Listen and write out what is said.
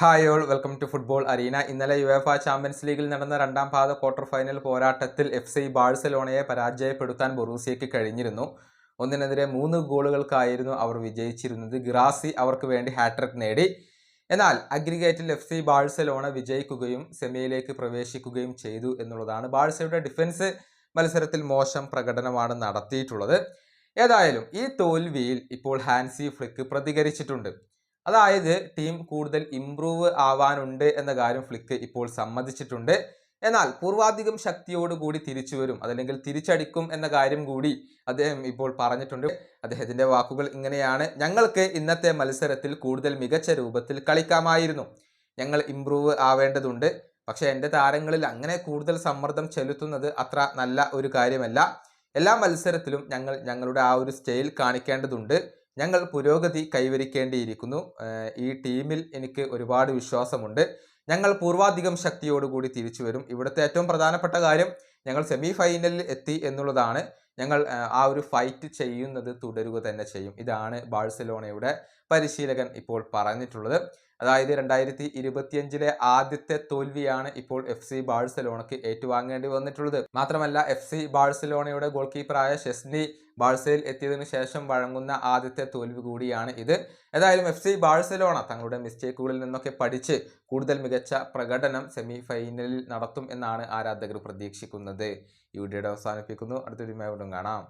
Hi all welcome to football arena ഇന്നലെ UEFA champions ലീഗിൽ നടന്ന രണ്ടാം പാദ ക്വാർട്ടർ ഫൈനൽ പോരാട്ടത്തിൽ എഫ് സി ബാഴ്സലോണയെ പരാജയപ്പെടുത്താൻ ബൊറൂസിയയ്ക്ക് കഴിഞ്ഞിരുന്നു. ഒന്നിനെതിരെ മൂന്ന് ഗോളുകൾക്കായിരുന്നു അവർ വിജയിച്ചിരുന്നത്. ഗ്രാസി അവർക്ക് വേണ്ടി ഹാട്രിക് നേടി. എന്നാൽ അഗ്രിഗേറ്റിൽ എഫ് സി ബാഴ്സലോണ വിജയിക്കുകയും സെമിയിലേക്ക് പ്രവേശിക്കുകയും ചെയ്തു എന്നുള്ളതാണ് ബാഴ്സയുടെ ഡിഫൻസ് മത്സരത്തിൽ മോശം പ്രകടനമാണ് നടത്തിയിട്ടുള്ളത്. ഏതായാലും ഈ തോൽവിയിൽ ഇപ്പോൾ ഹാൻസി ഫ്ലിക്ക് പ്രതികരിച്ചിട്ടുണ്ട്. അതായത് ടീം കൂടുതൽ ഇംപ്രൂവ് ആവാനുണ്ട് എന്ന കാര്യം ഫ്ലിക്ക് ഇപ്പോൾ സമ്മതിച്ചിട്ടുണ്ട്. എന്നാൽ പൂർവാധികം ശക്തിയോടുകൂടി തിരിച്ചു വരും അതല്ലെങ്കിൽ തിരിച്ചടിക്കും എന്ന കാര്യം കൂടി അദ്ദേഹം ഇപ്പോൾ പറഞ്ഞിട്ടുണ്ട്. അദ്ദേഹത്തിന്റെ വാക്കുകൾ ഇങ്ങനെയാണ്. ഞങ്ങൾക്ക് ഇന്നത്തെ മത്സരത്തിൽ കൂടുതൽ മികച്ച രൂപത്തിൽ കളിക്കാമായിരുന്നു. ഞങ്ങൾ ഇംപ്രൂവ് ആവേണ്ടതുണ്ട്. പക്ഷെ എന്റെ താരങ്ങളിൽ അങ്ങനെ കൂടുതൽ സമ്മർദ്ദം ചെലുത്തുന്നത് അത്ര നല്ല ഒരു കാര്യമല്ല. എല്ലാ മത്സരത്തിലും ഞങ്ങൾ ഞങ്ങളുടെ ആ ഒരു സ്റ്റൈൽ കാണിക്കേണ്ടതുണ്ട്. ഞങ്ങൾ പുരോഗതി കൈവരിക്കേണ്ടിയിരിക്കുന്നു. ഈ ടീമിൽ എനിക്ക് ഒരുപാട് വിശ്വാസമുണ്ട്. ഞങ്ങൾ പൂർവാധികം ശക്തിയോടുകൂടി തിരിച്ചു വരും ഇവിടുത്തെ ഏറ്റവും പ്രധാനപ്പെട്ട കാര്യം ഞങ്ങൾ സെമി ഫൈനലിൽ എത്തി എന്നുള്ളതാണ്. ഞങ്ങൾ ആ ഒരു ഫൈറ്റ് ചെയ്യുന്നത് തുടരുക തന്നെ ചെയ്യും. ഇതാണ് ബാഴ്സലോണയുടെ പരിശീലകൻ ഇപ്പോൾ പറഞ്ഞിട്ടുള്ളത്. അതായത് രണ്ടായിരത്തി ഇരുപത്തിയഞ്ചിലെ ആദ്യത്തെ തോൽവിയാണ് ഇപ്പോൾ എഫ് സി ബാഴ്സലോണയ്ക്ക് ഏറ്റുവാങ്ങേണ്ടി വന്നിട്ടുള്ളത്. മാത്രമല്ല എഫ് സി ബാഴ്സലോണയുടെ ഗോൾ കീപ്പറായ ഷെസ്നി ബാഴ്സയിൽ എത്തിയതിനു ശേഷം വഴങ്ങുന്ന ആദ്യത്തെ തോൽവി കൂടിയാണ് ഇത്. ഏതായാലും എഫ് സി ബാഴ്സലോണ തങ്ങളുടെ മിസ്റ്റേക്കുകളിൽ നിന്നൊക്കെ പഠിച്ച് കൂടുതൽ മികച്ച പ്രകടനം സെമി ഫൈനലിൽ നടത്തും എന്നാണ് ആരാധകർ പ്രതീക്ഷിക്കുന്നത്. ഈ വീഡിയോയുടെ അവസാനിപ്പിക്കുന്നു. അടുത്തൊരു വീണ്ടും കാണാം